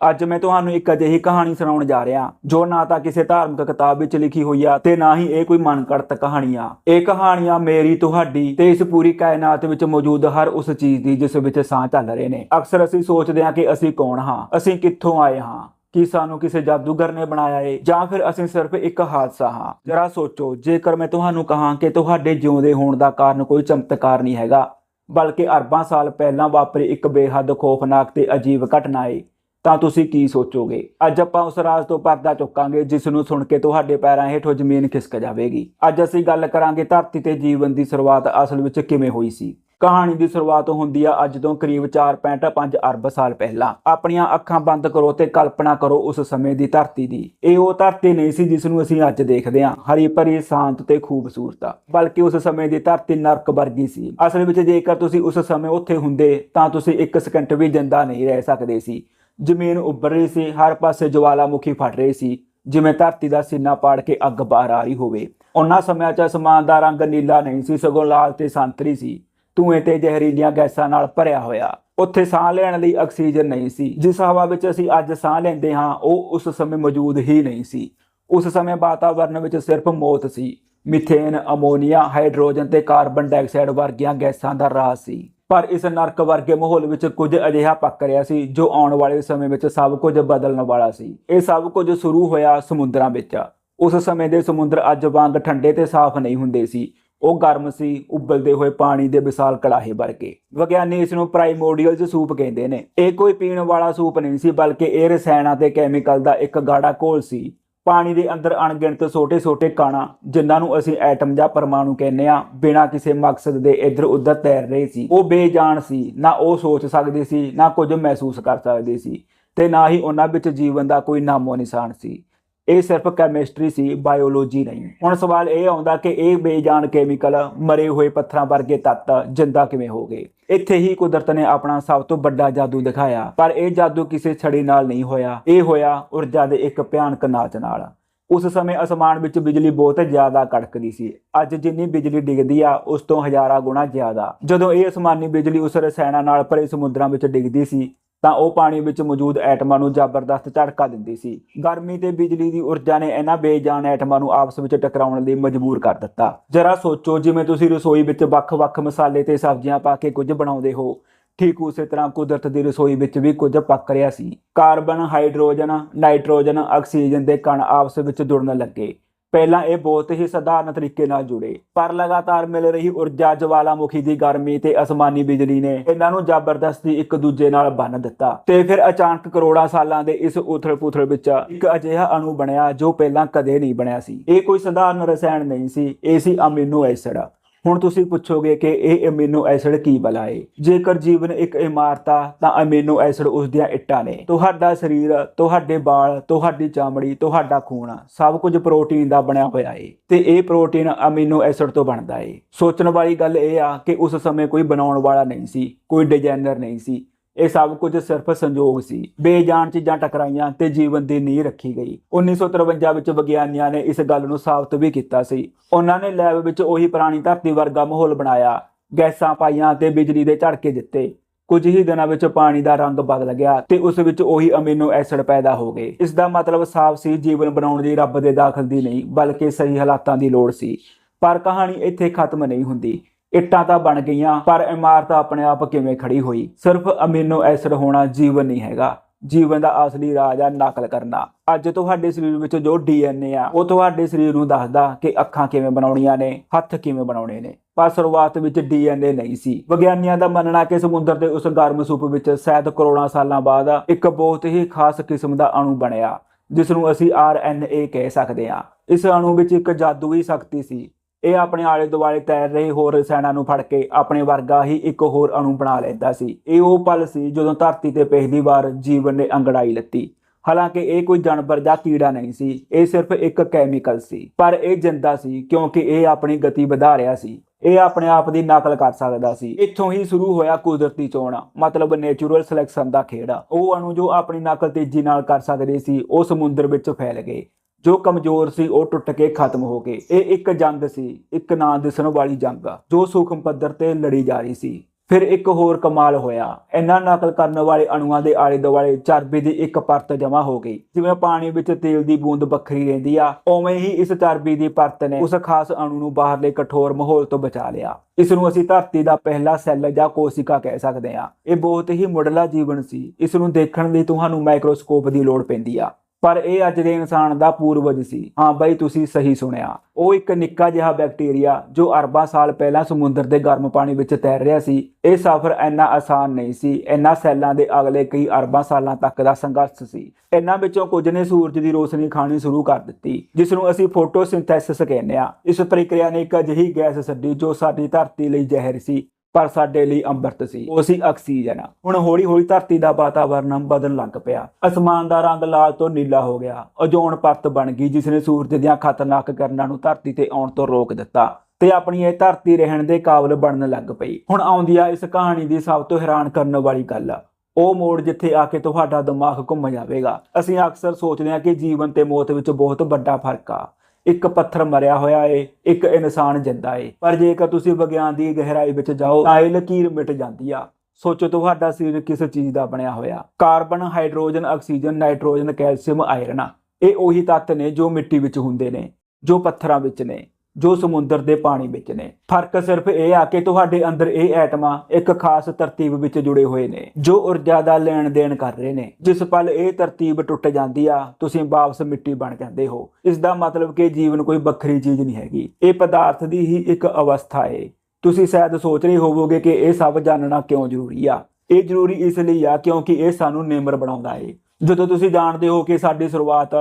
ਅੱਜ ਮੈਂ ਤੁਹਾਨੂੰ ਇੱਕ ਅਜਿਹੀ ਕਹਾਣੀ ਸੁਣਾਉਣ ਜਾ ਰਿਹਾ, ਜੋ ਨਾ ਤਾਂ ਕਿਸੇ ਧਾਰਮਿਕ ਕਿਤਾਬ ਵਿੱਚ ਲਿਖੀ ਹੋਈ ਆ ਤੇ ਨਾ ਹੀ ਇਹ ਕੋਈ ਮਨਕੜਤ ਕਹਾਣੀ ਆ। ਇਹ ਕਹਾਣੀ ਮੇਰੀ, ਤੁਹਾਡੀ ਤੇ ਇਸ ਪੂਰੀ ਕਾਇਨਾਤ ਵਿੱਚ ਮੌਜੂਦ ਹਰ ਉਸ ਚੀਜ਼ ਦੀ ਜਿਸ ਵਿੱਚ ਸਾਹ ਚੱਲ ਰਹੇ ਨੇ। ਅਕਸਰ ਅਸੀਂ ਸੋਚਦੇ ਹਾਂ ਕਿ ਅਸੀਂ ਕੌਣ ਹਾਂ, ਅਸੀਂ ਕਿੱਥੋਂ ਆਏ ਹਾਂ, ਕਿ ਸਾਨੂੰ ਕਿਸੇ ਜਾਦੂਗਰ ਨੇ ਬਣਾਇਆ ਏ, ਜਾਂ ਫਿਰ ਅਸੀਂ ਸਿਰਫ ਇੱਕ ਹਾਦਸਾ ਹਾਂ। ਜਰਾ ਸੋਚੋ, ਜੇਕਰ ਮੈਂ ਤੁਹਾਨੂੰ ਕਹਾਂ ਕਿ ਤੁਹਾਡੇ ਜਿਉਂਦੇ ਹੋਣ ਦਾ ਕਾਰਨ ਕੋਈ ਚਮਤਕਾਰ ਨਹੀਂ ਹੈਗਾ, ਬਲਕਿ ਅਰਬਾਂ ਸਾਲ ਪਹਿਲਾਂ ਵਾਪਰੀ ਇੱਕ ਬੇਹੱਦ ਖੌਫਨਾਕ ਤੇ ਅਜੀਬ ਘਟਨਾ ਏ ਤਾਂ ਤੁਸੀਂ ਕੀ ਸੋਚੋਗੇ? ਅੱਜ ਆਪਾਂ ਉਸ ਰਾਜ਼ ਤੋਂ ਪਰਦਾ ਚੁੱਕਾਂਗੇ ਜਿਸ ਨੂੰ ਸੁਣ ਕੇ ਤੁਹਾਡੇ ਪੈਰਾਂ ਹੇਠੋਂ ਜ਼ਮੀਨ ਖਿਸਕ ਜਾਵੇਗੀ। ਅੱਜ ਅਸੀਂ ਗੱਲ ਕਰਾਂਗੇ ਧਰਤੀ ਤੇ ਜੀਵਨ ਦੀ ਸ਼ੁਰੂਆਤ ਅਸਲ ਵਿੱਚ ਕਿਵੇਂ ਹੋਈ ਸੀ? ਕਹਾਣੀ ਦੀ ਸ਼ੁਰੂਆਤ ਹੁੰਦੀ ਆ ਅੱਜ ਤੋਂ ਕਰੀਬ 4.5 ਅਰਬ ਸਾਲ ਪਹਿਲਾਂ। ਆਪਣੀਆਂ ਅੱਖਾਂ ਬੰਦ ਕਰੋ ਤੇ ਕਲਪਨਾ ਕਰੋ ਉਸ ਸਮੇਂ ਦੀ ਧਰਤੀ ਦੀ। ਇਹ ਉਹ ਧਰਤੀ ਨਹੀਂ ਸੀ ਜਿਸ ਨੂੰ ਅਸੀਂ ਅੱਜ ਦੇਖਦੇ ਹਾਂ। ਹਰੀ ਭਰੀ ਸ਼ਾਂਤ ਤੇ ਖੂਬਸੂਰਤ ਆ। ਬਲਕਿ ਉਸ ਸਮੇਂ ਦੀ ਧਰਤੀ ਨਰਕ ਵਰਗੀ ਸੀ। ਅਸਲ ਵਿੱਚ ਜੇਕਰ ਤੁਸੀਂ ਉਸ ਸਮੇਂ ਉੱਥੇ ਹੁੰਦੇ, ਤਾਂ ਤੁਸੀਂ ਇੱਕ ਸਕਿੰਟ ਵੀ ਜਿੰਦਾ ਨਹੀਂ ਰਹਿ ਸਕਦੇ ਸੀ। ਜ਼ਮੀਨ ਉੱਭਰ ਰਹੀ ਸੀ, ਹਰ ਪਾਸੇ ਜਵਾਲਾਮੁਖੀ ਫਟ ਰਹੀ ਸੀ, ਜਿਵੇਂ ਧਰਤੀ ਦਾ ਸੀਨਾ ਪਾੜ ਕੇ ਅੱਗ ਬਾਹਰ ਆ ਰਹੀ ਹੋਵੇ। ਉਹਨਾਂ ਸਮਿਆਂ 'ਚ ਅਸਮਾਨ ਦਾ ਰੰਗ ਨੀਲਾ ਨਹੀਂ ਸੀ, ਸਗੋਂ ਲਾਲ ਤੇ ਸੰਤਰੀ ਸੀ। ਧੂਏ ਤੇ ਜ਼ਹਿਰੀਲੀਆਂ ਗੈਸਾਂ ਨਾਲ ਭਰਿਆ ਹੋਇਆ। ਉੱਥੇ ਸਾਹ ਲੈਣ ਲਈ ਆਕਸੀਜਨ ਨਹੀਂ ਸੀ। ਜਿਸ ਹਵਾ ਵਿੱਚ ਅਸੀਂ ਅੱਜ ਸਾਹ ਲੈਂਦੇ ਹਾਂ, ਉਹ ਉਸ ਸਮੇਂ ਮੌਜੂਦ ਹੀ ਨਹੀਂ ਸੀ। ਉਸ ਸਮੇਂ ਵਾਤਾਵਰਣ ਵਿੱਚ ਸਿਰਫ ਮੌਤ ਸੀ। ਮਿਥੇਨ, ਅਮੋਨੀਆ, ਹਾਈਡਰੋਜਨ ਤੇ ਕਾਰਬਨ ਡਾਈਆਕਸਾਈਡ ਵਰਗੀਆਂ ਗੈਸਾਂ ਦਾ ਰਾਜ ਸੀ। ਪਰ ਇਸ ਨਰਕ ਵਰਗੇ ਮਾਹੌਲ ਵਿੱਚ ਕੁਝ ਅਜਿਹਾ ਪੱਕ ਰਿਹਾ ਸੀ ਜੋ ਆਉਣ ਵਾਲੇ ਸਮੇਂ ਵਿੱਚ ਸਭ ਕੁਝ ਬਦਲਣ ਵਾਲਾ ਸੀ। ਇਹ ਸਭ ਕੁਝ ਸ਼ੁਰੂ ਹੋਇਆ ਸਮੁੰਦਰਾਂ ਵਿੱਚ। ਉਸ ਸਮੇਂ ਦੇ ਸਮੁੰਦਰ ਅੱਜ ਵਾਂਗ ਠੰਡੇ ਤੇ ਸਾਫ਼ ਨਹੀਂ ਹੁੰਦੇ ਸੀ। ਉਹ ਗਰਮ ਸੀ, ਉਬਲਦੇ ਹੋਏ ਪਾਣੀ ਦੇ ਵਿਸ਼ਾਲ ਕੜਾਹੇ ਵਰਗੇ। ਵਿਗਿਆਨੀ ਇਸ ਨੂੰ ਪ੍ਰਾਈਮੋਰਡੀਅਲ ਸੂਪ ਕਹਿੰਦੇ ਨੇ। ਇਹ ਕੋਈ ਪੀਣ ਵਾਲਾ ਸੂਪ ਨਹੀਂ ਸੀ, ਬਲਕਿ ਇਹ ਰਸਾਇਣਾਂ ਤੇ ਕੈਮੀਕਲ ਦਾ ਇੱਕ ਗਾੜਾ ਘੋਲ ਸੀ। ਪਾਣੀ ਦੇ ਅੰਦਰ ਅਣਗਿਣਤ ਛੋਟੇ-ਛੋਟੇ ਕਣਾਂ, ਜਿਨ੍ਹਾਂ ਨੂੰ ਅਸੀਂ ਐਟਮ ਜਾਂ ਪਰਮਾਣੂ ਕਹਿੰਦੇ ਆ ਬਿਨਾਂ ਕਿਸੇ ਮਕਸਦ ਦੇ ਇੱਧਰ ਉੱਧਰ ਤੈਰ ਰਹੇ ਸੀ। ਉਹ ਬੇਜਾਨ ਸੀ, ਨਾ ਉਹ ਸੋਚ ਸਕਦੇ ਸੀ, ਨਾ ਕੁਝ ਮਹਿਸੂਸ ਕਰ ਸਕਦੇ ਸੀ ਤੇ ਨਾ ਹੀ ਉਹਨਾਂ ਵਿੱਚ ਜੀਵਨ ਦਾ ਕੋਈ ਨਾਮੋ ਨਿਸ਼ਾਨ ਸੀ। ਇਹ ਸਿਰਫ ਕੈਮਿਸਟਰੀ ਸੀ ਬਾਇਓਲੋਜੀ ਨਹੀਂ। ਹੁਣ ਸਵਾਲ ਇਹ ਆਉਂਦਾ ਕਿ ਇਹ ਬੇਜਾਨ ਕੈਮੀਕਲ ਮਰੇ ਹੋਏ ਪੱਥਰਾਂ ਵਰਗੇ ਤੱਤ ਜਿੰਦਾ ਕਿਵੇਂ ਹੋ ਗਏ? ਇੱਥੇ ਹੀ ਕੁਦਰਤ ਨੇ ਆਪਣਾ ਸਭ ਤੋਂ ਵੱਡਾ ਜਾਦੂ ਦਿਖਾਇਆ, ਪਰ ਇਹ ਜਾਦੂ ਕਿਸੇ ਛੜੀ ਨਾਲ ਨਹੀਂ ਹੋਇਆ। ਇਹ ਹੋਇਆ ਊਰਜਾ ਦੇ ਇੱਕ ਭਿਆਨਕ ਨਾਚ ਨਾਲ। ਉਸ ਸਮੇਂ ਅਸਮਾਨ ਵਿੱਚ ਬਿਜਲੀ ਬਹੁਤ ਜ਼ਿਆਦਾ ਕੜਕਦੀ ਸੀ। ਅੱਜ ਜਿੰਨੀ ਬਿਜਲੀ ਡਿੱਗਦੀ ਆ, ਉਸ ਤੋਂ ਹਜ਼ਾਰਾਂ ਗੁਣਾ ਜ਼ਿਆਦਾ। ਜਦੋਂ ਇਹ ਅਸਮਾਨੀ ਬਿਜਲੀ ਉਸ ਰਸਾਇਣਾਂ ਨਾਲ ਭਰੇ ਸਮੁੰਦਰਾਂ ਵਿੱਚ ਡਿੱਗਦੀ ਸੀ ਤਾਂ ਉਹ ਪਾਣੀ ਵਿੱਚ ਮੌਜੂਦ ਐਟਮਾਂ ਨੂੰ ਜ਼ਬਰਦਸਤ ਝਟਕਾ ਦਿੰਦੀ ਸੀ। ਗਰਮੀ ਤੇ ਬਿਜਲੀ ਦੀ ਊਰਜਾ ਨੇ ਇਹਨਾਂ ਬੇਜਾਨ ਐਟਮਾਂ ਨੂੰ ਆਪਸ ਵਿੱਚ ਟਕਰਾਉਣ ਲਈ ਮਜਬੂਰ ਕਰ ਦਿੱਤਾ। ਜਰਾ ਸੋਚੋ, ਜਿਵੇਂ ਤੁਸੀਂ ਰਸੋਈ ਵਿੱਚ ਵੱਖ-ਵੱਖ ਮਸਾਲੇ ਤੇ ਸਬਜ਼ੀਆਂ ਪਾ ਕੇ ਕੁਝ ਬਣਾਉਂਦੇ ਹੋ, ਠੀਕ ਉਸੇ ਤਰ੍ਹਾਂ ਕੁਦਰਤ ਦੀ ਰਸੋਈ ਵਿੱਚ ਵੀ ਕੁਝ ਪੱਕ ਰਿਹਾ ਸੀ। ਕਾਰਬਨ, ਹਾਈਡਰੋਜਨ, ਨਾਈਟ੍ਰੋਜਨ, ਆਕਸੀਜਨ ਦੇ ਕਣ ਆਪਸ ਵਿੱਚ ਜੁੜਨ ਲੱਗੇ। ਪਹਿਲਾਂ ਇਹ ਬਹੁਤ ਹੀ ਸਧਾਰਨ ਤਰੀਕੇ ਨਾਲ ਜੁੜੇ। ਪਰ ਲਗਾਤਾਰ ਮਿਲ ਰਹੀ ਊਰਜਾ ਜਵਾਲਾਮੁਖੀ ਦੀ ਗਰਮੀ ਤੇ ਅਸਮਾਨੀ ਬਿਜਲੀ ਨੇ ਇਹਨਾਂ ਨੂੰ ਜ਼ਬਰਦਸਤੀ ਇੱਕ ਦੂਜੇ ਨਾਲ ਬੰਨ ਦਿੱਤਾ ਤੇ ਫਿਰ ਅਚਾਨਕ ਕਰੋੜਾਂ ਸਾਲਾਂ ਦੇ ਇਸ ਉਥਲ-ਪੁਥਲ ਵਿੱਚ ਇੱਕ ਅਜਿਹਾ ਅਣੂ ਬਣਿਆ ਜੋ ਪਹਿਲਾਂ ਕਦੇ ਨਹੀਂ ਬਣਿਆ ਸੀ। ਇਹ ਕੋਈ ਸਧਾਰਨ ਰਸਾਇਣ ਨਹੀਂ ਸੀ, ਇਹ ਸੀ ਅਮੀਨੋ ਐਸਿਡ। ਹੁਣ ਤੁਸੀਂ ਪੁੱਛੋਗੇ ਕਿ ਇਹ ਅਮੀਨੋ ਐਸਿਡ ਕੀ ਬਲਾ ਜੇਕਰ ਜੀਵਨ ਇੱਕ ਇਮਾਰਤ ਤਾਂ ਅਮੀਨੋ ਐਸਿਡ ਉਸ ਦੀਆਂ ਇੱਟਾਂ ਨੇ। ਤੁਹਾਡਾ ਸਰੀਰ, ਤੁਹਾਡੇ ਵਾਲ, ਤੁਹਾਡੀ ਚਮੜੀ, ਤੁਹਾਡਾ ਖੂਨ ਸਭ ਕੁਝ ਪ੍ਰੋਟੀਨ ਦਾ ਬਣਿਆ ਹੋਇਆ ਏ। ਤੇ ਇਹ ਪ੍ਰੋਟੀਨ ਅਮੀਨੋ ਐਸਿਡ ਤੋਂ ਬਣਦਾ ਏ। ਸੋਚਣ ਵਾਲੀ ਗੱਲ ਇਹ ਆ ਕਿ ਉਸ ਸਮੇਂ ਕੋਈ ਬਣਾਉਣ ਵਾਲਾ ਨਹੀਂ ਸੀ, ਕੋਈ ਡਿਜ਼ਾਈਨਰ ਨਹੀਂ ਸੀ। ਇਹ ਸਭ ਕੁਝ ਸਿਰਫ ਸੰਜੋਗ ਸੀ। ਬੇਜਾਨ ਚੀਜ਼ਾਂ ਟਕਰਾਈਆਂ ਤੇ ਜੀਵਨ ਦੀ ਨੀਂਹ ਰੱਖੀ ਗਈ। 1953 ਵਿੱਚ ਵਿਗਿਆਨੀਆਂ ਨੇ ਇਸ ਗੱਲ ਨੂੰ ਸਾਬਤ ਵੀ ਕੀਤਾ ਸੀ। ਉਹਨਾਂ ਨੇ ਲੈਬ ਵਿੱਚ ਉਹੀ ਪੁਰਾਣੀ ਧਰਤੀ ਵਰਗਾ ਮਾਹੌਲ ਬਣਾਇਆ। ਗੈਸਾਂ ਪਾਈਆਂ ਤੇ ਬਿਜਲੀ ਦੇ ਝੜਕੇ ਦਿੱਤੇ। ਕੁਝ ਹੀ ਦਿਨਾਂ ਵਿੱਚ ਪਾਣੀ ਦਾ ਰੰਗ ਬਦਲ ਗਿਆ ਤੇ ਉਸ ਵਿੱਚ ਉਹੀ ਅਮੀਨੋ ਐਸਿਡ ਪੈਦਾ ਹੋ ਗਏ। ਇਸ ਦਾ ਮਤਲਬ ਸਾਫ਼ ਸੀ, ਜੀਵਨ ਬਣਾਉਣ ਲਈ ਰੱਬ ਦੇ ਦਾਖਲ ਦੀ ਨਹੀਂ, ਬਲਕਿ ਸਹੀ ਹਾਲਾਤਾਂ ਦੀ ਲੋੜ ਸੀ। ਪਰ ਕਹਾਣੀ ਇੱਥੇ ਖਤਮ ਨਹੀਂ ਹੁੰਦੀ। ਇੱਟਾਂ ਤਾਂ ਬਣ ਗਈਆਂ, ਪਰ ਇਮਾਰਤ ਆਪਣੇ ਆਪ ਕਿਵੇਂ ਖੜੀ ਹੋਈ? ਸਿਰਫ ਅਮੀਨੋ ਐਸਿਡ ਹੋਣਾ ਜੀਵਨ ਨਹੀਂ ਹੈਗਾ। ਜੀਵਨ ਦਾ ਅਸਲੀ ਰਾਜ ਆ ਨਕਲ ਕਰਨਾ। ਅੱਜ ਤੁਹਾਡੇ ਸਰੀਰ ਵਿੱਚ ਜੋ ਡੀਐਨਏ ਆ, ਉਹ ਤੁਹਾਡੇ ਸਰੀਰ ਨੂੰ ਦੱਸਦਾ ਕਿ ਅੱਖਾਂ ਕਿਵੇਂ ਬਣਾਉਣੀਆਂ ਨੇ, ਹੱਥ ਕਿਵੇਂ ਬਣਾਉਣੇ ਨੇ। ਪਰ ਸ਼ੁਰੂਆਤ ਵਿੱਚ ਡੀਐਨਏ ਨਹੀਂ ਸੀ। ਵਿਗਿਆਨੀਆਂ ਦਾ ਮੰਨਣਾ ਕਿ ਸਮੁੰਦਰ ਦੇ ਉਸ ਗਰਮ ਸੂਪ ਵਿੱਚ ਸ਼ਾਇਦ ਕਰੋੜਾਂ ਸਾਲਾਂ ਬਾਅਦ ਇੱਕ ਬਹੁਤ ਹੀ ਖਾਸ ਕਿਸਮ ਦਾ ਅਣੂ ਬਣਿਆ ਜਿਸ ਨੂੰ ਅਸੀਂ ਆਰਐਨਏ ਕਹਿ ਸਕਦੇ ਹਾਂ। ਇਸ ਅਣੂ ਵਿੱਚ ਇੱਕ ਜਾਦੂਈ ਸ਼ਕਤੀ ਸੀ। ਇਹ ਆਪਣੇ ਆਲੇ ਦੁਆਲੇ ਤੈਰ ਰਹੇ ਹੋਰ ਰਸਾਇਣਾਂ ਨੂੰ ਫੜ ਕੇ ਆਪਣੇ ਵਰਗਾ ਹੀ ਇੱਕ ਹੋਰ ਅਣੂ ਬਣਾ ਲੈਂਦਾ ਸੀ। ਇਹ ਉਹ ਪਲ ਸੀ ਜਦੋਂ ਧਰਤੀ ਤੇ ਪਹਿਲੀ ਵਾਰ ਜੀਵਨ ਨੇ ਅੰਗੜਾਈ ਲੱਤੀ। ਹਾਲਾਂਕਿ ਇਹ ਕੋਈ ਜਾਨਵਰ ਜਾਂ ਕੀੜਾ ਨਹੀਂ ਸੀ, ਇਹ ਸਿਰਫ ਇੱਕ ਕੈਮੀਕਲ ਸੀ। ਪਰ ਇਹ ਜਿੰਦਾ ਸੀ ਕਿਉਂਕਿ ਇਹ ਆਪਣੀ ਗਤੀ ਵਧਾ ਰਿਹਾ ਸੀ। ਇਹ ਆਪਣੇ ਆਪ ਦੀ ਨਕਲ ਕਰ ਸਕਦਾ ਸੀ। ਇੱਥੋਂ ਹੀ ਸ਼ੁਰੂ ਹੋਇਆ ਕੁਦਰਤੀ ਚੋਣ, ਮਤਲਬ ਨੇਚਰਲ ਸਿਲੈਕਸ਼ਨ ਦਾ ਖੇਡ ਉਹ ਅਣੂ ਜੋ ਆਪਣੀ ਨਕਲ ਤੇਜ਼ੀ ਨਾਲ ਕਰ ਸਕਦੇ ਸੀ, ਉਹ ਸਮੁੰਦਰ ਵਿੱਚ ਫੈਲ ਗਏ। ਜੋ ਕਮਜ਼ੋਰ ਸੀ, ਉਹ ਟੁੱਟ ਕੇ ਖਤਮ ਹੋ ਗਏ। ਇਹ ਇੱਕ ਜੰਗ ਸੀ, ਇੱਕ ਨਾਂ ਦਿਸਣ ਵਾਲੀ ਜੰਗ ਜੋ ਸੂਖਮ ਪੱਧਰ ਤੇ ਲੜੀ ਜਾ ਰਹੀ ਸੀ। ਫਿਰ ਇੱਕ ਹੋਰ ਕਮਾਲ ਹੋਇਆ। ਇਹਨਾਂ ਨਕਲ ਕਰਨ ਵਾਲੇ ਅਣੂਆਂ ਦੇ ਆਲੇ ਦੁਆਲੇ ਚਰਬੀ ਦੀ ਇੱਕ ਪਰਤ ਜਮ੍ਹਾਂ ਹੋ ਗਈ। ਜਿਵੇਂ ਪਾਣੀ ਵਿੱਚ ਤੇਲ ਦੀ ਬੂੰਦ ਵੱਖਰੀ ਰਹਿੰਦੀ ਆ, ਉਵੇਂ ਹੀ ਇਸ ਚਰਬੀ ਦੀ ਪਰਤ ਨੇ ਉਸ ਖਾਸ ਅਣੂ ਨੂੰ ਬਾਹਰਲੇ ਕਠੋਰ ਮਾਹੌਲ ਤੋਂ ਬਚਾ ਲਿਆ। ਇਸ ਨੂੰ ਅਸੀਂ ਧਰਤੀ ਦਾ ਪਹਿਲਾ ਸੈੱਲ ਜਾਂ ਕੋਸ਼ਿਕਾ ਕਹਿ ਸਕਦੇ ਹਾਂ। ਇਹ ਬਹੁਤ ਹੀ ਮੁੱਢਲਾ ਜੀਵਨ ਸੀ। ਇਸ ਨੂੰ ਦੇਖਣ ਲਈ ਤੁਹਾਨੂੰ ਮਾਈਕਰੋਸਕੋਪ ਦੀ ਲੋੜ ਪੈਂਦੀ ਆ। ਪਰ ਇਹ ਅੱਜ ਦੇ ਇਨਸਾਨ ਦਾ ਪੂਰਵਜ ਸੀ। ਹਾਂ ਬਾਈ, ਤੁਸੀਂ ਸਹੀ ਸੁਣਿਆ। ਉਹ ਇੱਕ ਨਿੱਕਾ ਜਿਹਾ ਬੈਕਟੀਰੀਆ ਜੋ ਅਰਬਾਂ ਸਾਲ ਪਹਿਲਾਂ ਸਮੁੰਦਰ ਦੇ ਗਰਮ ਪਾਣੀ ਵਿੱਚ ਤੈਰ ਰਿਹਾ ਸੀ। ਇਹ ਸਫ਼ਰ ਇੰਨਾ ਆਸਾਨ ਨਹੀਂ ਸੀ। ਇਹਨਾਂ ਸੈੱਲਾਂ ਦੇ ਅਗਲੇ ਕਈ ਅਰਬਾਂ ਸਾਲਾਂ ਤੱਕ ਦਾ ਸੰਘਰਸ਼ ਸੀ। ਇਹਨਾਂ ਵਿੱਚੋਂ ਕੁਝ ਨੇ ਸੂਰਜ ਦੀ ਰੋਸ਼ਨੀ ਖਾਣੀ ਸ਼ੁਰੂ ਕਰ ਦਿੱਤੀ, ਜਿਸ ਨੂੰ ਅਸੀਂ ਫੋਟੋਸਿੰਥੈਸਿਸ ਕਹਿੰਦੇ ਆ ਇਸ ਪ੍ਰਕਿਰਿਆ ਨੇ ਇੱਕ ਅਜਿਹੀ ਗੈਸ ਛੱਡੀ ਜੋ ਸਾਡੀ ਧਰਤੀ ਲਈ ਜ਼ਹਿਰ ਸੀ। ਪਰ ਸਾਡੇ ਲਈ ਅੰਮ੍ਰਿਤ ਸੀ, ਉਹ ਸੀ ਆਕਸੀਜਨ। ਹੁਣ ਹੌਲੀ ਹੌਲੀ ਧਰਤੀ ਦਾ ਵਾਤਾਵਰਨ ਬਦਲਣ ਲੱਗ ਪਿਆ। ਅਸਮਾਨ ਦਾ ਰੰਗ ਲਾਲ ਤੋਂ ਨੀਲਾ ਹੋ ਗਿਆ। ਓਜ਼ੋਨ ਪਰਤ ਬਣ ਗਈ, ਜਿਸ ਨੇ ਸੂਰਜ ਦੀਆਂ ਖਤਰਨਾਕ ਕਿਰਨਾਂ ਨੂੰ ਧਰਤੀ ਤੇ ਆਉਣ ਤੋਂ ਰੋਕ ਦਿੱਤਾ ਤੇ ਆਪਣੀ ਇਹ ਧਰਤੀ ਰਹਿਣ ਦੇ ਕਾਬਲ ਬਣਨ ਲੱਗ ਪਈ। ਹੁਣ ਆਉਂਦੀ ਆ ਇਸ ਕਹਾਣੀ ਦੀ ਸਭ ਤੋਂ ਹੈਰਾਨ ਕਰਨ ਵਾਲੀ ਗੱਲ, ਉਹ ਮੋੜ ਜਿੱਥੇ ਆ ਕੇ ਤੁਹਾਡਾ ਦਿਮਾਗ ਘੁੰਮ ਜਾਵੇਗਾ। ਅਸੀਂ ਅਕਸਰ ਸੋਚਦੇ ਹਾਂ ਕਿ ਜੀਵਨ ਤੇ ਮੌਤ ਵਿੱਚ ਬਹੁਤ ਵੱਡਾ ਫ਼ਰਕ ਆ। ਇੱਕ ਪੱਥਰ ਮਰਿਆ ਹੋਇਆ ਏ, ਇੱਕ ਇਨਸਾਨ ਜਿੰਦਾ ਏ। ਪਰ ਜੇਕਰ ਤੁਸੀਂ ਵਿਗਿਆਨ ਦੀ ਗਹਿਰਾਈ ਵਿੱਚ ਜਾਓ, ਤਾਂ ਇਹ ਲਕੀਰ ਮਿਟ ਜਾਂਦੀ ਆ। ਸੋਚੋ ਤੁਹਾਡਾ ਸਰੀਰ ਕਿਸ ਚੀਜ਼ ਦਾ ਬਣਿਆ ਹੋਇਆ? Carbon, hydrogen, oxygen, nitrogen, calcium, iron ਇਹ ਉਹੀ ਤੱਤ ਨੇ ਜੋ ਮਿੱਟੀ ਵਿੱਚ ਹੁੰਦੇ ਨੇ, ਜੋ ਪੱਥਰਾਂ ਵਿੱਚ ਨੇ। ਜੋ ਸਮੁੰਦਰ ਦੇ ਪਾਣੀ ਵਿੱਚ ਨੇ। ਫ਼ਰਕ ਸਿਰਫ ਇਹ ਆ ਕਿ ਤੁਹਾਡੇ ਅੰਦਰ ਇਹ ਐਟਮਾਂ ਇੱਕ ਖਾਸ ਤਰਤੀਬ ਵਿੱਚ ਜੁੜੇ ਹੋਏ ਨੇ, ਜੋ ਊਰਜਾ ਦਾ ਲੈਣ ਦੇਣ ਕਰ ਰਹੇ ਨੇ। ਜਿਸ ਪਲ ਇਹ ਤਰਤੀਬ ਟੁੱਟ ਜਾਂਦੀ ਆ, ਤੁਸੀਂ ਵਾਪਸ ਮਿੱਟੀ ਬਣ ਜਾਂਦੇ ਹੋ। ਇਸ ਦਾ ਮਤਲਬ ਕਿ ਜੀਵਨ ਕੋਈ ਵੱਖਰੀ ਚੀਜ਼ ਨਹੀਂ ਹੈਗੀ। ਇਹ ਪਦਾਰਥ ਦੀ ਹੀ ਇੱਕ ਅਵਸਥਾ ਏ। ਤੁਸੀਂ ਸ਼ਾਇਦ ਸੋਚ ਰਹੇ ਹੋਵੋਗੇ ਕਿ ਇਹ ਸਭ ਜਾਣਨਾ ਕਿਉਂ ਜ਼ਰੂਰੀ ਆ? ਇਹ ਜ਼ਰੂਰੀ ਇਸ ਲਈ ਆ ਕਿਉਂਕਿ ਇਹ ਸਾਨੂੰ ਨਿਮਰ ਬਣਾਉਂਦਾ ਏ। ਜਦੋਂ ਤੁਸੀਂ ਜਾਣਦੇ ਹੋ ਕਿ ਸਾਡੀ ਸ਼ੁਰੂਆਤ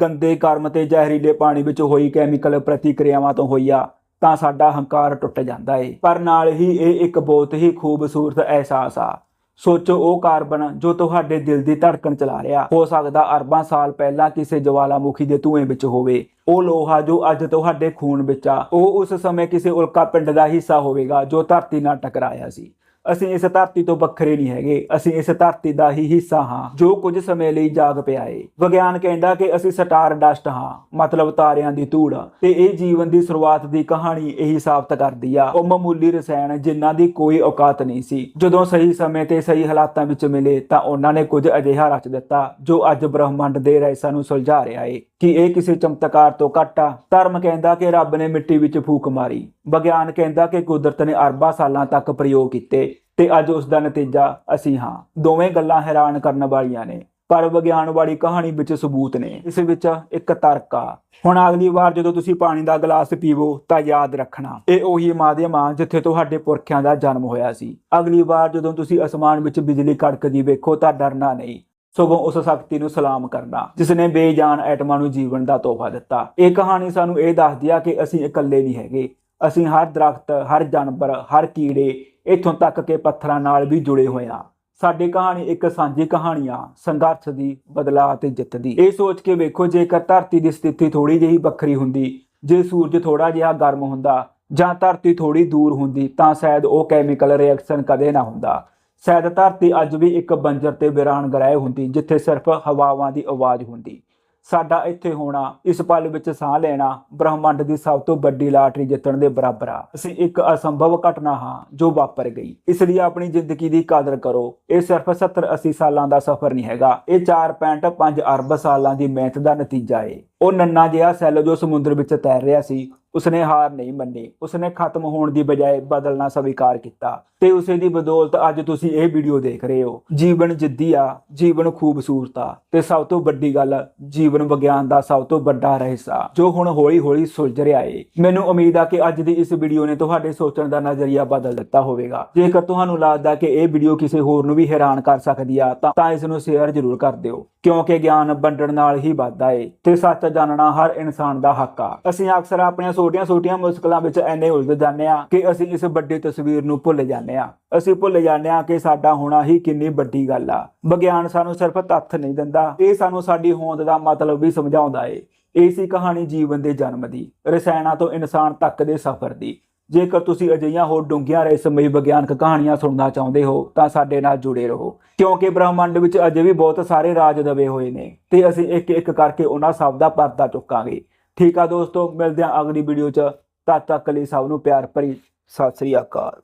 ਗੰਦੇ ਕਰਮ ਤੇ ਜ਼ਹਿਰੀਲੇ ਪਾਣੀ ਵਿੱਚ ਹੋਈ ਕੈਮੀਕਲ ਪ੍ਰਤੀਕਿਰਿਆਵਾਂ ਤੋਂ ਹੋਈ ਆ ਤਾਂ ਸਾਡਾ ਹੰਕਾਰ ਟੁੱਟ ਜਾਂਦਾ ਏ। ਪਰ ਨਾਲ ਹੀ ਇਹ ਇੱਕ ਬਹੁਤ ਹੀ ਖੂਬਸੂਰਤ ਅਹਿਸਾਸ ਆ। ਸੋਚੋ ਉਹ ਕਾਰਬਨ ਜੋ ਤੁਹਾਡੇ ਦਿਲ ਦੀ ਧੜਕਣ ਚਲਾ ਰਿਹਾ। ਹੋ ਸਕਦਾ ਅਰਬਾਂ ਸਾਲ ਪਹਿਲਾਂ ਕਿਸੇ ਜਵਾਲਾਮੁਖੀ ਦੇ ਧੂਏ ਵਿੱਚ ਹੋਵੇ। ਉਹ ਲੋਹਾ ਜੋ ਅੱਜ ਤੁਹਾਡੇ ਖੂਨ ਵਿੱਚ ਆ, ਉਹ ਉਸ ਸਮੇਂ ਕਿਸੇ ਉਲਕਾ ਪਿੰਡ ਦਾ ਹਿੱਸਾ ਹੋਵੇਗਾ ਜੋ ਧਰਤੀ ਨਾਲ ਟਕਰਾਇਆ ਸੀ। ਅਸੀਂ ਇਸ ਧਰਤੀ ਤੋਂ ਵੱਖਰੇ ਨਹੀਂ ਹੈਗੇ, ਅਸੀਂ ਇਸ ਧਰਤੀ ਦਾ ਹੀ ਹਿੱਸਾ ਹਾਂ, ਜੋ ਕੁਝ ਸਮੇਂ ਲਈ ਜਾਗ ਪਿਆ ਏ। ਵਿਗਿਆਨ ਕਹਿੰਦਾ ਕਿ ਅਸੀਂ ਸਟਾਰ ਡਸਟ ਹਾਂ, ਮਤਲਬ ਤਾਰਿਆਂ ਦੀ ਧੂੜ, ਤੇ ਇਹ ਜੀਵਨ ਦੀ ਸ਼ੁਰੂਆਤ ਦੀ ਕਹਾਣੀ ਇਹੀ ਸਾਬਤ ਕਰਦੀ ਆ। ਉਹ ਮਾਮੂਲੀ ਰਸਾਇਣ ਜਿਨ੍ਹਾਂ ਦੀ ਕੋਈ ਔਕਾਤ ਨਹੀਂ ਸੀ। ਜਦੋਂ ਸਹੀ ਸਮੇਂ ਤੇ ਸਹੀ ਹਾਲਾਤਾਂ ਵਿੱਚ ਮਿਲੇ ਤਾਂ ਉਹਨਾਂ ਨੇ ਕੁਝ ਅਜਿਹਾ ਰਚ ਦਿੱਤਾ, ਜੋ ਅੱਜ ਬ੍ਰਹਮੰਡ ਦੇ ਰਹੱਸਾਂ ਨੂੰ ਸੁਲਝਾ ਰਿਹਾ ਏ। ਕਿ ਇਹ ਕਿਸੇ ਚਮਤਕਾਰ ਤੋਂ ਘੱਟ ਆ। ਧਰਮ ਕਹਿੰਦਾ ਕਿ ਰੱਬ ਨੇ ਮਿੱਟੀ ਵਿੱਚ ਫੂਕ ਮਾਰੀ। ਵਿਗਿਆਨ ਕਹਿੰਦਾ ਕਿ ਕੁਦਰਤ ਨੇ ਅਰਬਾਂ ਸਾਲਾਂ ਤੱਕ ਪ੍ਰਯੋਗ ਕੀਤੇ ਤੇ ਅੱਜ ਉਸ ਦਾ ਨਤੀਜਾ ਅਸੀਂ ਹਾਂ। ਦੋਵੇਂ ਗੱਲਾਂ ਹੈਰਾਨ ਕਰਨ ਵਾਲੀਆਂ ਨੇ, ਪਰ ਵਿਗਿਆਨ ਵਾਲੀ ਕਹਾਣੀ ਵਿੱਚ ਸਬੂਤ ਨੇ। ਇਸ ਵਿੱਚ ਇੱਕ ਤਰਕ ਆ। ਹੁਣ ਅਗਲੀ ਵਾਰ ਜਦੋਂ ਤੁਸੀਂ ਪਾਣੀ ਦਾ ਗਲਾਸ ਪੀਵੋ ਤਾਂ ਯਾਦ ਰੱਖਣਾ, ਇਹ ਉਹੀ ਮਾਧਿਅਮ ਆ ਜਿੱਥੇ ਤੁਹਾਡੇ ਪੁਰਖਿਆਂ ਦਾ ਜਨਮ ਹੋਇਆ ਸੀ। ਅਗਲੀ ਵਾਰ ਜਦੋਂ ਤੁਸੀਂ ਅਸਮਾਨ ਵਿੱਚ ਬਿਜਲੀ ਕੜਕਦੀ ਵੇਖੋ ਤਾਂ ਡਰਨਾ ਨਹੀਂ। ਸਗੋਂ ਉਸ ਸ਼ਕਤੀ ਨੂੰ ਸਲਾਮ ਕਰਨਾ ਜਿਸ ਨੇ ਬੇਜਾਨ ਐਟਮਾਂ ਨੂੰ ਜੀਵਨ ਦਾ ਤੋਹਫਾ ਦਿੱਤਾ। ਇਹ ਕਹਾਣੀ ਸਾਨੂੰ ਇਹ ਦੱਸਦੀ ਆ ਕਿ ਅਸੀਂ ਇਕੱਲੇ ਨਹੀਂ ਹੈਗੇ। ਅਸੀਂ ਹਰ ਦਰਖਤ, ਹਰ ਜਾਨਵਰ, ਹਰ ਕੀੜੇ ਇੱਥੋਂ ਤੱਕ ਕਿ ਪੱਥਰਾਂ ਨਾਲ ਵੀ ਜੁੜੇ ਹੋਏ ਆ ਸਾਡੀ ਕਹਾਣੀ ਇੱਕ ਸਾਂਝੀ ਕਹਾਣੀ ਆ, ਸੰਘਰਸ਼ ਦੀ, ਬਦਲਾਅ ਤੇ ਜਿੱਤ ਦੀ। ਇਹ ਸੋਚ ਕੇ ਵੇਖੋ, ਜੇਕਰ ਧਰਤੀ ਦੀ ਸਥਿਤੀ ਥੋੜੀ ਜਿਹੀ ਵੱਖਰੀ ਹੁੰਦੀ, ਜੇ ਸੂਰਜ ਥੋੜਾ ਜਿਹਾ ਗਰਮ ਹੁੰਦਾ ਜਾਂ ਧਰਤੀ ਥੋੜੀ ਦੂਰ ਹੁੰਦੀ, ਤਾਂ ਸ਼ਾਇਦ ਉਹ ਕੈਮੀਕਲ ਰਿਐਕਸ਼ਨ ਕਦੇ ਨਾ ਹੁੰਦਾ। ਸ਼ਾਇਦ ਧਰਤੀ ਅੱਜ ਵੀ ਇੱਕ ਬੰਜਰ ਤੇ ਵਿਰਾਨ ਗ੍ਰਹਿ ਹੁੰਦੀ, ਜਿੱਥੇ ਸਿਰਫ ਹਵਾਵਾਂ ਦੀ ਆਵਾਜ਼ ਹੁੰਦੀ। ਸਾਡਾ ਇੱਥੇ ਹੋਣਾ, ਇਸ ਪਲ ਵਿੱਚ ਸਾਹ ਲੈਣਾ, ਬ੍ਰਹਮੰਡ ਦੀ ਸਭ ਤੋਂ ਵੱਡੀ ਲਾਟਰੀ ਜਿੱਤਣ ਦੇ ਬਰਾਬਰ ਆ। ਅਸੀਂ ਇੱਕ ਅਸੰਭਵ ਘਟਨਾ ਹਾਂ, ਜੋ ਵਾਪਰ ਗਈ। ਇਸ ਲਈ ਆਪਣੀ ਜ਼ਿੰਦਗੀ ਦੀ ਕਦਰ ਕਰੋ। ਇਹ ਸਿਰਫ 70 80 ਸਾਲਾਂ ਦਾ ਸਫ਼ਰ ਨਹੀਂ ਹੈਗਾ। ਇਹ 4.5 ਅਰਬ ਸਾਲਾਂ ਦੀ ਮਿਹਨਤ ਦਾ ਨਤੀਜਾ ਏ। ਉਹ ਨੰਨਾ ਜਿਹਾ ਸੈੱਲ ਜੋ ਸਮੁੰਦਰ ਵਿੱਚ ਤੈਰ ਰਿਹਾ ਸੀ, ਉਸਨੇ ਹਾਰ ਨਹੀਂ ਮੰਨੀ। ਉਸਨੇ ਖਤਮ ਹੋਣ ਦੀ ਬਜਾਏ ਬਦਲਣਾ ਸਵੀਕਾਰ ਕੀਤਾ ਤੇ ਉਸੇ ਦੀ ਬਦੌਲਤ ਅੱਜ ਤੁਸੀਂ ਇਹ ਵੀਡੀਓ ਦੇਖ ਰਹੇ ਹੋ। ਜੀਵਨ ਜਿੱਦੀ ਆ, ਜੀਵਨ ਖੂਬਸੂਰਤ ਆ ਤੇ ਸਭ ਤੋਂ ਵੱਡੀ ਗੱਲ, ਜੀਵਨ ਵਿਗਿਆਨ ਦਾ ਸਭ ਤੋਂ ਵੱਡਾ ਰਹਿਸਾ ਜੋ ਹੁਣ ਹੌਲੀ-ਹੌਲੀ ਸੁਲਝ ਰਿਹਾ ਏ। ਮੈਨੂੰ ਉਮੀਦ ਆ ਕਿ ਅੱਜ ਦੀ ਇਸ ਵੀਡੀਓ ਨੇ ਤੁਹਾਡੇ ਸੋਚਣ ਦਾ ਨਜ਼ਰੀਆ ਬਦਲ ਦਿੱਤਾ ਹੋਵੇਗਾ। ਜੇਕਰ ਤੁਹਾਨੂੰ ਲੱਗਦਾ ਕਿ ਇਹ ਵੀਡੀਓ ਕਿਸੇ ਹੋਰ ਨੂੰ ਵੀ ਹੈਰਾਨ ਕਰ ਸਕਦੀ ਆ, ਤਾਂ ਤਾਂ ਇਸ ਨੂੰ ਸ਼ੇਅਰ ਜ਼ਰੂਰ ਕਰ ਦਿਓ, ਕਿਉਂਕਿ ਗਿਆਨ ਵੰਡਣ ਨਾਲ ਹੀ ਵੱਧਦਾ ਏ। ਤੇ ਸੱਚ ਜਾਣਨਾ ਹਰ ਇਨਸਾਨ ਦਾ ਹੱਕ ਆ। ਅਸੀਂ ਅਕਸਰ ਆਪਣੀਆਂ ਛੋਟੀਆਂ-ਛੋਟੀਆਂ ਮੁਸ਼ਕਲਾਂ ਵਿੱਚ ਐਨੇ ਉਲਝ ਜਾਂਦੇ ਆ ਕਿ ਅਸੀਂ ਇਸ ਵੱਡੀ ਤਸਵੀਰ ਨੂੰ ਭੁੱਲ ਜਾਂਦੇ ਆ। ਅਸੀਂ ਭੁੱਲ ਜਾਂਦੇ ਆ ਕਿ ਸਾਡਾ ਹੋਣਾ ਹੀ ਕਿੰਨੀ ਵੱਡੀ ਗੱਲ ਆ। ਵਿਗਿਆਨ ਸਾਨੂੰ ਸਿਰਫ ਤੱਥ ਨਹੀਂ ਦਿੰਦਾ। ਇਹ ਸਾਨੂੰ ਸਾਡੀ ਹੋਂਦ ਦਾ ਮਤਲਬ ਵੀ ਸਮਝਾਉਂਦਾ ਏ। ਇਹ ਸੀ ਕਹਾਣੀ ਜੀਵਨ ਦੇ ਜਨਮ ਦੀ, ਰਸਾਇਣਾਂ ਤੋਂ ਇਨਸਾਨ ਤੱਕ ਦੇ ਸਫ਼ਰ ਦੀ। ਜੇਕਰ ਤੁਸੀਂ ਅਜਿਹੀਆਂ ਹੋਰ ਡੂੰਘੀਆਂ ਰਹੱਸਮਈ ਵਿਗਿਆਨਕ ਕਹਾਣੀਆਂ ਸੁਣਨਾ ਚਾਹੁੰਦੇ ਹੋ, ਤਾਂ ਸਾਡੇ ਨਾਲ ਜੁੜੇ ਰਹੋ। ਕਿਉਂਕਿ ਬ੍ਰਹਮੰਡ ਵਿੱਚ ਅਜੇ ਵੀ ਬਹੁਤ ਸਾਰੇ ਰਾਜ ਦਬੇ ਹੋਏ ਨੇ ਤੇ ਅਸੀਂ ਇੱਕ ਇੱਕ ਕਰਕੇ ਉਹਨਾਂ ਸਭ ਦਾ ਪਰਦਾ ਚੁੱਕਾਂਗੇ। ਠੀਕ ਆ ਦੋਸਤੋ, ਮਿਲਦੇ ਹਾਂ ਅਗਲੀ ਵੀਡੀਓ 'ਚ। ਤਦ ਤੱਕ ਲਈ ਸਭ ਨੂੰ ਪਿਆਰ ਭਰੀ ਸਤਿ ਸ੍ਰੀ ਅਕਾਲ।